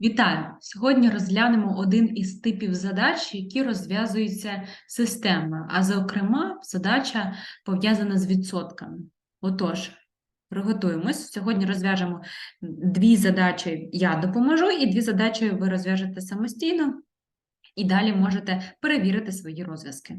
Вітаю! Сьогодні розглянемо один із типів задач, які розв'язуються системно, а зокрема, задача пов'язана з відсотками. Отож, приготуємось. Сьогодні розв'яжемо дві задачі я допоможу, і дві задачі ви розв'яжете самостійно, і далі можете перевірити свої розв'язки.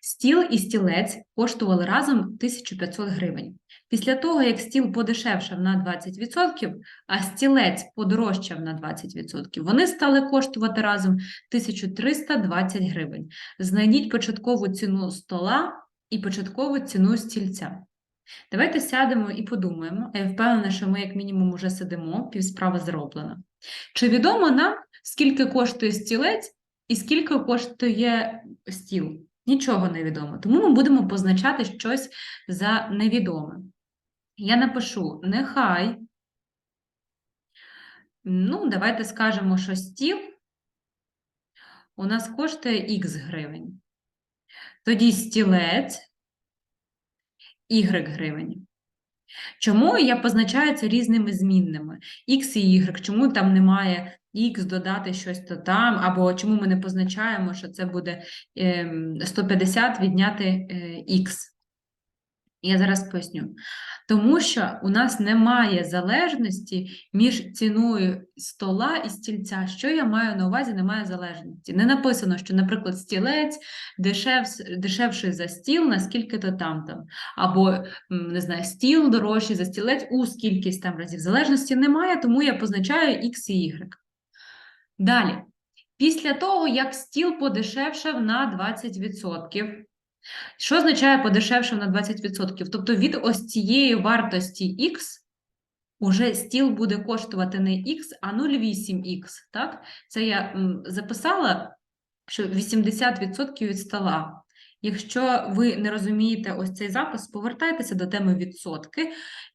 Стіл і стілець коштували разом 1500 гривень. Після того, як стіл подешевшав на 20%, а стілець подорожчав на 20%, вони стали коштувати разом 1320 гривень. Знайдіть початкову ціну стола і початкову ціну стільця. Давайте сядемо і подумаємо. Я впевнена, що ми, як мінімум, вже сидимо, півсправа зроблена. Чи відомо нам, скільки коштує стілець і скільки коштує стіл? Нічого не відомо. Тому ми будемо позначати щось за невідоме. Я напишу нехай. Ну, давайте скажемо, що стіл у нас коштує х гривень. Тоді стілець y гривень. Чому я позначаю це різними змінними? Х і y, чому там немає х додати щось то там, або чому ми не позначаємо, що це буде ем, 150 відняти х. Я зараз поясню. Тому що у нас немає залежності між ціною стола і стільця. Що я маю на увазі, немає залежності. Не написано, що, наприклад, стілець дешев, дешевший за стіл, наскільки-то там там. Або, не знаю, стіл дорожчий за стілець у скількись там разів. Залежності немає, тому я позначаю X і Y. Далі. Після того, як стіл подешевшав на 20%, що означає подешевшав на 20%? Тобто від ось цієї вартості X уже стіл буде коштувати не X, а 0,8X. Так? Це я записала, що 80% від стола. Якщо ви не розумієте ось цей запис, повертайтеся до теми відсотки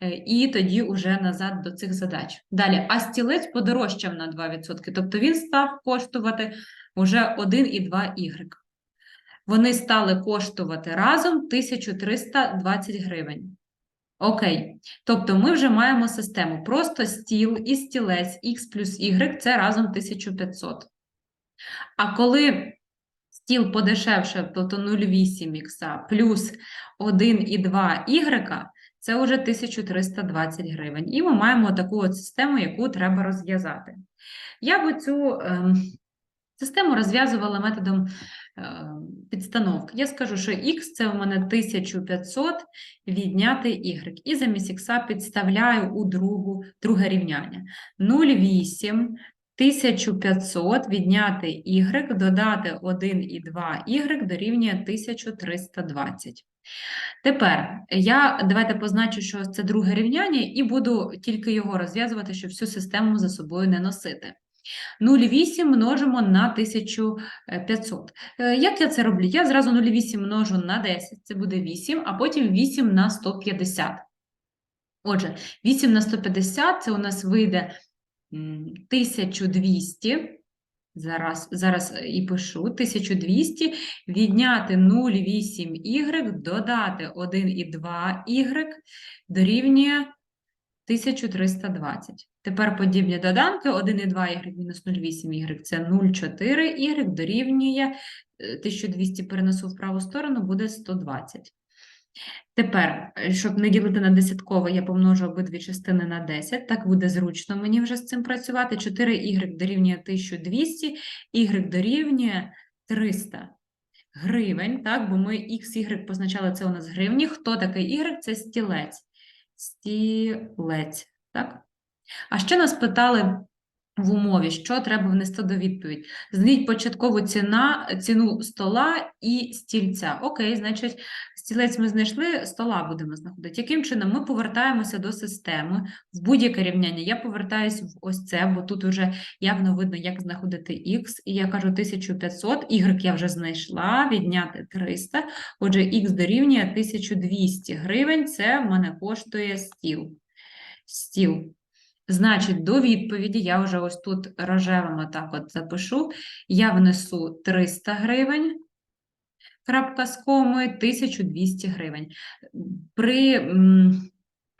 е, і тоді уже назад до цих задач. Далі, а стілець подорожчав на 2%, тобто він став коштувати вже 1,2 Y вони стали коштувати разом 1320 гривень. Окей, тобто ми вже маємо систему. Просто стіл і стілець X плюс Y це разом 1500. А коли стіл подешевше, тобто 0,8х плюс 1,2 Y, це вже 1320 гривень. І ми маємо таку от систему, яку треба розв'язати. Я би цю е, систему розв'язувала методом Е, підстановки. Я скажу, що х це у мене 1500 відняти y. І замість х підставляю у другу, друге рівняння. 0,8 1500 відняти y, додати 1,2y дорівнює 1320. Тепер я давайте позначу, що це друге рівняння, і буду тільки його розв'язувати, щоб всю систему за собою не носити. 0,8 множимо на 1500. Е, як я це роблю? Я зразу 0,8 множу на 10, це буде 8, а потім 8 на 150. Отже, 8 на 150 це у нас вийде 1200. Зараз зараз і пишу 1200 відняти 0,8y, додати 1,2y дорівнює 1320. Тепер подібні доданки 1,2y мінус 0,8y це 0,4y дорівнює 1200 е, перенесу в праву сторону, буде 120. Тепер, е, щоб не ділити на десяткове, я помножу обидві частини на 10. Так буде зручно мені вже з цим працювати. 4y дорівнює 1200, y дорівнює 300 гривень, так, бо ми x, y позначали це у нас гривні. Хто такий y? Це стілець стілець. Так? А ще нас питали в умові, що треба внести до відповідь. Знайдіть початкову ціна, ціну стола і стільця. Окей, значить, стілець ми знайшли, стола будемо знаходити. Яким чином ми повертаємося до системи в будь-яке рівняння? Я повертаюся в ось це, бо тут вже явно видно, як знаходити Х. І я кажу 1500, Y я вже знайшла, відняти 300. Отже, Х дорівнює 1200 гривень. Це в мене коштує стіл. Стіл. Значить, до відповіді я вже ось тут рожевим так от запишу. Я внесу 300 гривень, крапка з комою, 1200 гривень. При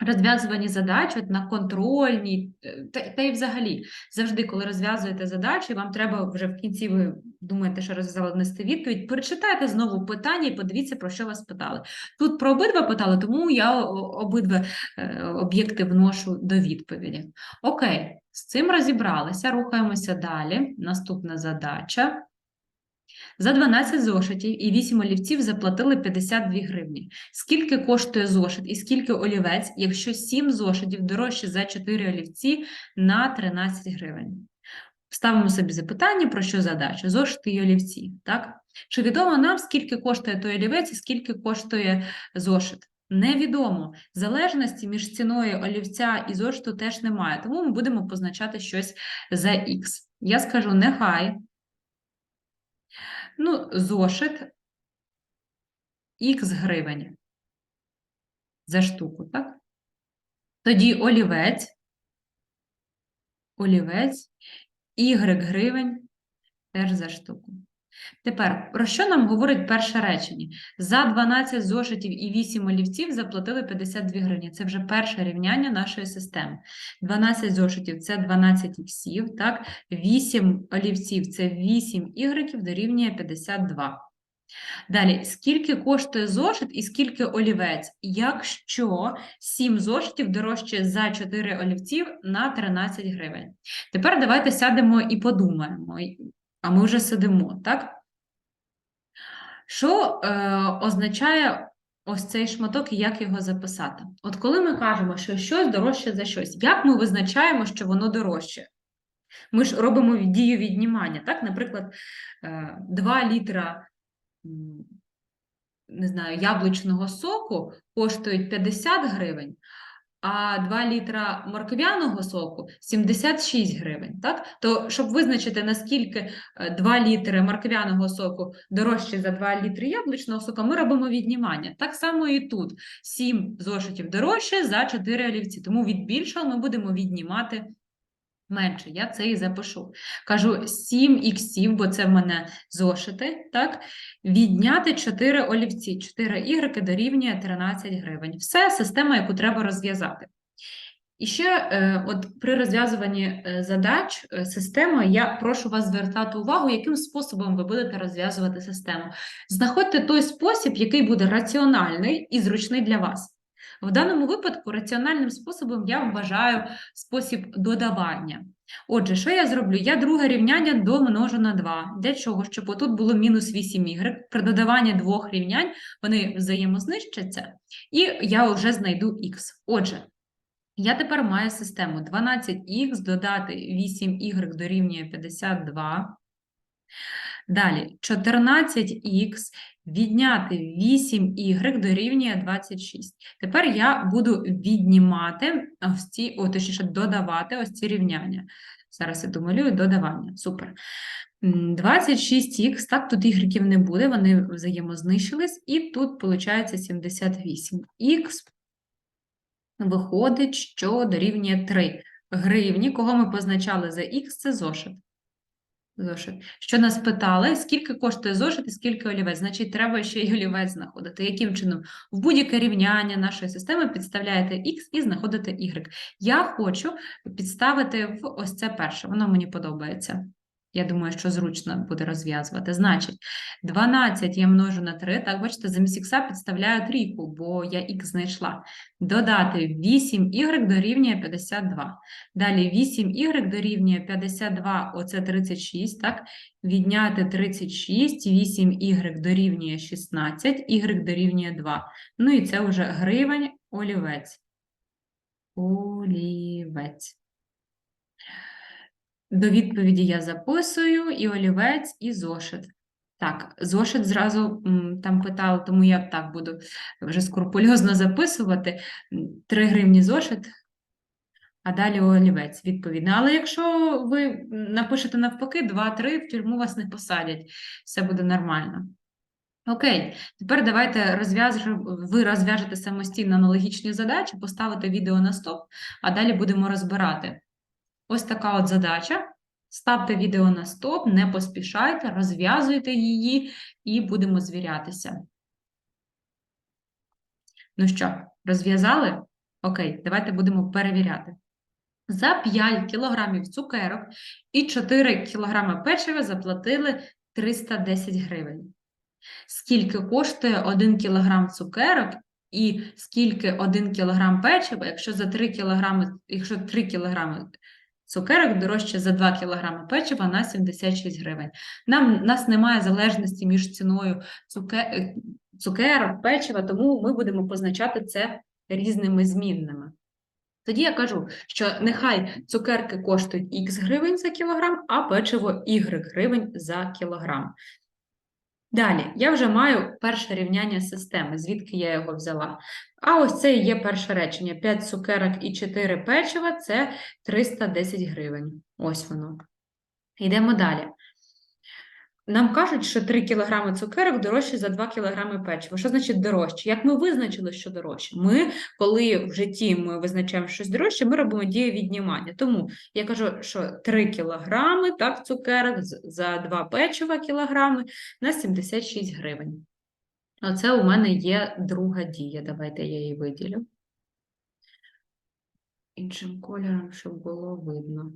розв'язуванні задач, от на контрольній, е, та, та й взагалі, завжди, коли розв'язуєте задачі, вам треба вже в кінці ви думаєте, що розв'язали внести відповідь. Перечитайте знову питання і подивіться, про що вас питали. Тут про обидва питали, тому я обидва е, об'єкти вношу до відповіді. Окей, з цим розібралися, рухаємося далі. Наступна задача. За 12 зошитів і 8 олівців заплатили 52 гривні. Скільки коштує зошит і скільки олівець, якщо 7 зошитів дорожче за 4 олівці на 13 гривень? Ставимо собі запитання, про що задача? Зошити і олівці. Так? Чи відомо нам, скільки коштує той олівець і скільки коштує зошит? Невідомо. Залежності між ціною олівця і зошиту теж немає, тому ми будемо позначати щось за х. Я скажу нехай Ну, зошит х гривень за штуку, так? Тоді олівець, олівець, y гривень теж за штуку. Тепер, про що нам говорить перше речення? За 12 зошитів і 8 олівців заплатили 52 гривні. Це вже перше рівняння нашої системи. 12 зошитів – це 12 іксів, так? 8 олівців – це 8 ігреків дорівнює 52. Далі, скільки коштує зошит і скільки олівець, якщо 7 зошитів дорожче за 4 олівців на 13 гривень. Тепер давайте сядемо і подумаємо, а ми вже сидимо, так? Що е, означає ось цей шматок і як його записати? От коли ми кажемо, що щось дорожче за щось, як ми визначаємо, що воно дорожче? Ми ж робимо дію віднімання, так? Наприклад, е, 2 літра не знаю, яблучного соку коштують 50 гривень, а 2 літра морквяного соку 76 гривень. Так? То, щоб визначити, наскільки е, 2 літри морквяного соку дорожче за 2 літри яблучного соку, ми робимо віднімання. Так само і тут 7 зошитів дорожче за 4 олівці. Тому від більшого ми будемо віднімати менше. Я це і запишу. Кажу 7 іксів, бо це в мене зошити, так? Відняти 4 олівці, 4 ігреки дорівнює 13 гривень. Все, система, яку треба розв'язати. І ще е, от при розв'язуванні е, задач е, системою я прошу вас звертати увагу, яким способом ви будете розв'язувати систему. Знаходьте той спосіб, який буде раціональний і зручний для вас. В даному випадку раціональним способом я вважаю спосіб додавання. Отже, що я зроблю? Я друге рівняння домножу на 2. Для чого? Щоб отут було мінус 8y. При додаванні двох рівнянь вони взаємознищаться, і я вже знайду х. Отже, я тепер маю систему 12х додати 8y дорівнює 52. Далі 14х відняти 8y дорівнює 26. Тепер я буду віднімати ось ці, о, точніше, додавати ось ці рівняння. Зараз я домалюю додавання. Супер. 26х, так, тут ігреків не буде, вони взаємознищились, і тут виходить 78. Х виходить, що дорівнює 3 гривні. Кого ми позначали за х, це зошит. Зошит. Що нас питали, скільки коштує зошит і скільки олівець? Значить, треба ще й олівець знаходити. Яким чином? В будь-яке рівняння нашої системи підставляєте x і знаходите y. Я хочу підставити в ось це перше. Воно мені подобається. Я думаю, що зручно буде розв'язувати. Значить, 12 я множу на 3. Так, бачите, замість х підставляю трійку, бо я х знайшла. Додати 8y дорівнює 52. Далі 8y дорівнює 52, оце 36, так? Відняти 36, 8y дорівнює 16, y дорівнює 2. Ну і це вже гривень олівець. Олівець. До відповіді я записую і олівець, і зошит. Так, зошит зразу там питали, тому я так буду вже скрупульозно записувати. 3 гривні зошит, а далі олівець, відповідно. Але якщо ви напишете навпаки 2-3, в тюрму вас не посадять, все буде нормально. Окей, тепер давайте розв'яжемо, ви розв'яжете самостійно аналогічні задачі, поставите відео на стоп, а далі будемо розбирати. Ось така от задача. Ставте відео на стоп, не поспішайте, розв'язуйте її і будемо звірятися. Ну що, розв'язали? Окей, давайте будемо перевіряти. За 5 кілограмів цукерок і 4 кілограми печива заплатили 310 гривень. Скільки коштує 1 кілограм цукерок і скільки 1 кілограм печива, якщо за 3 кілограми, якщо 3 кілограми цукерок дорожче за 2 кілограми печива на 76 гривень. Нам, нас немає залежності між ціною цуке, е, цукерок, печива, тому ми будемо позначати це різними змінними. Тоді я кажу, що нехай цукерки коштують х гривень за кілограм, а печиво y гривень за кілограм. Далі, я вже маю перше рівняння системи, звідки я його взяла. А ось це і є перше речення. 5 цукерок і 4 печива – це 310 гривень. Ось воно. Йдемо далі. Нам кажуть, що 3 кг цукерок дорожче за 2 кг печива. Що значить дорожче? Як ми визначили, що дорожче? Ми, коли в житті ми визначаємо щось дорожче, ми робимо дію віднімання. Тому я кажу, що 3 кг так, цукерок за 2 печива кілограми на 76 гривень. Оце у мене є друга дія. Давайте я її виділю. Іншим кольором, щоб було видно.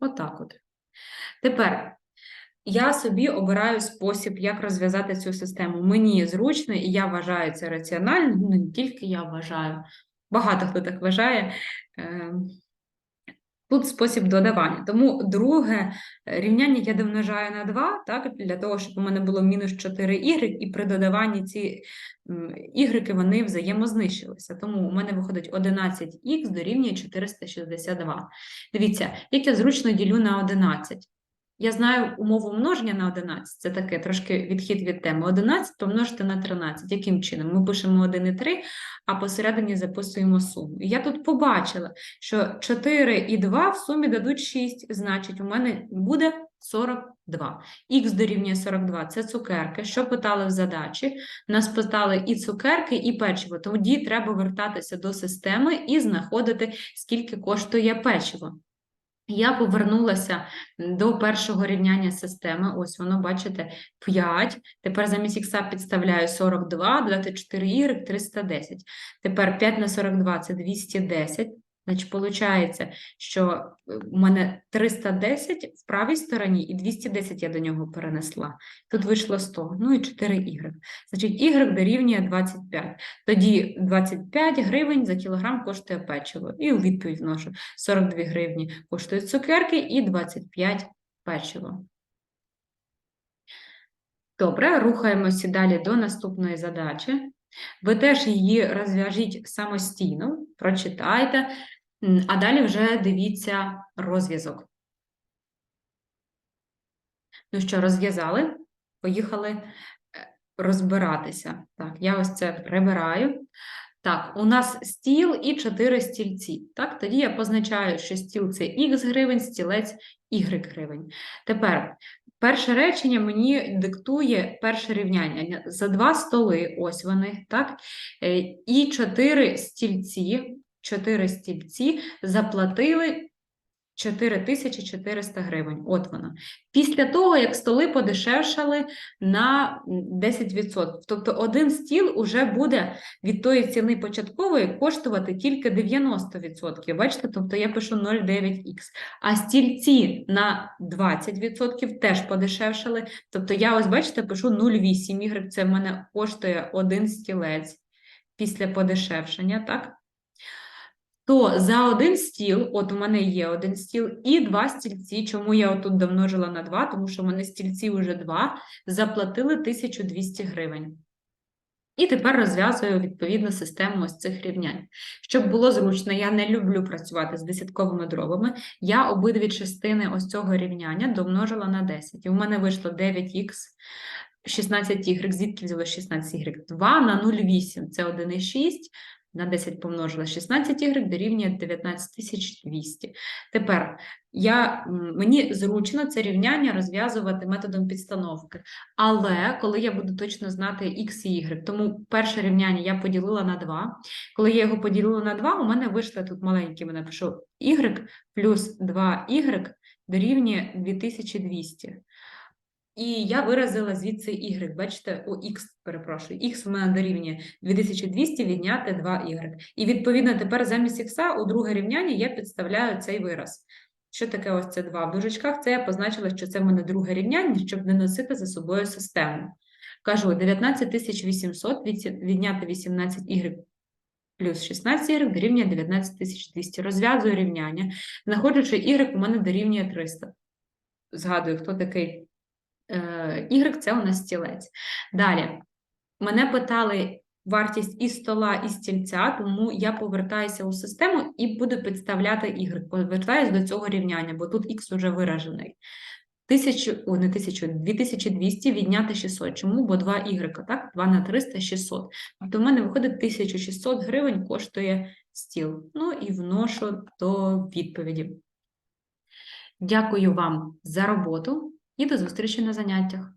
Отак от. Тепер я собі обираю спосіб, як розв'язати цю систему. Мені зручно, і я вважаю це раціональним, ну не тільки я вважаю, багато хто так вважає. Ем, Тут спосіб додавання. Тому друге е, рівняння я домножаю на 2, так, для того, щоб у мене було мінус 4y, і при додаванні ці ігреки вони взаємознищилися. Тому у мене виходить 11х дорівнює 462. Дивіться, як я зручно ділю на 11. Я знаю умову множення на 11, це таке трошки відхід від теми. 11 помножити на 13. Яким чином? Ми пишемо 1 і 3, а посередині записуємо суму. І я тут побачила, що 4 і 2 в сумі дадуть 6, значить, у мене буде 42. Х дорівнює 42 – це цукерки. Що питали в задачі? Нас питали і цукерки, і печиво. Тоді треба вертатися до системи і знаходити, скільки коштує печиво. Я повернулася до першого рівняння системи. Ось воно, бачите, 5. Тепер замість х підставляю 42, додати 4y 310. Тепер 5 на 42 це 210. Значить, виходить, що у мене 310 в правій стороні і 210 я до нього перенесла. Тут вийшло 100, ну і 4y. Значить, y дорівнює 25. Тоді 25 гривень за кілограм коштує печиво. І у відповідь вношу 42 гривні коштують цукерки і 25 печиво. Добре, рухаємося далі до наступної задачі. Ви теж її розв'яжіть самостійно, прочитайте, а далі вже дивіться розв'язок. Ну що, розв'язали? Поїхали е, розбиратися. Так, я ось це прибираю. Так, у нас стіл і 4 стільці. Так, тоді я позначаю, що стіл це х гривень, стілець y гривень. Тепер перше речення мені диктує перше рівняння. За два столи, ось вони, так, е, і 4 стільці, 4 стільці заплатили 4400 гривень. От вона. Після того, як столи подешевшали на 10%. Тобто один стіл уже буде від тої ціни початкової коштувати тільки 90%. Бачите, тобто я пишу 0,9х. А стільці на 20% теж подешевшали. Тобто я ось, бачите, пишу 0,8 y. Це в мене коштує один стілець після подешевшення, так? То за один стіл, от у мене є один стіл, і два стільці. Чому я отут домножила на два? Тому що в мене стільці вже два, заплатили 1200 гривень. І тепер розв'язую відповідно систему ось цих рівнянь. Щоб було зручно, я не люблю працювати з десятковими дробами. Я обидві частини ось цього рівняння домножила на 10. І в мене вийшло 9х, 16y, звідки взяло 16y? 2 на 0,8 – це 1,6 на 10 помножила 16 y дорівнює 19200. Тепер я, мені зручно це рівняння розв'язувати методом підстановки. Але коли я буду точно знати x і y, тому перше рівняння я поділила на 2. Коли я його поділила на 2, у мене вийшло тут маленькими напишу y плюс 2y дорівнює 2200. І я виразила звідси y. Бачите, о, x, перепрошую, x у мене дорівнює 2200 відняти 2y. І відповідно тепер замість x у друге рівняння я підставляю цей вираз. Що таке ось це 2? В дужечках це я позначила, що це в мене друге рівняння, щоб не носити за собою систему. Кажу, 19800 відняти 18y плюс 16y дорівнює 19200. Розв'язую рівняння. Знаходжу, що y у мене дорівнює 300. Згадую, хто такий y, це у нас стілець. Далі. Мене питали вартість і стола, і стільця, тому я повертаюся у систему і буду підставляти y. Повертаюся до цього рівняння, бо тут x вже виражений. Тисячу, о, не тисячу, 2200 відняти 600. Чому? Бо 2 y, так? 2 на 300 – 600. Тобто в мене виходить 1600 гривень коштує стіл. Ну і вношу до відповіді. Дякую вам за роботу і до зустрічі на заняттях.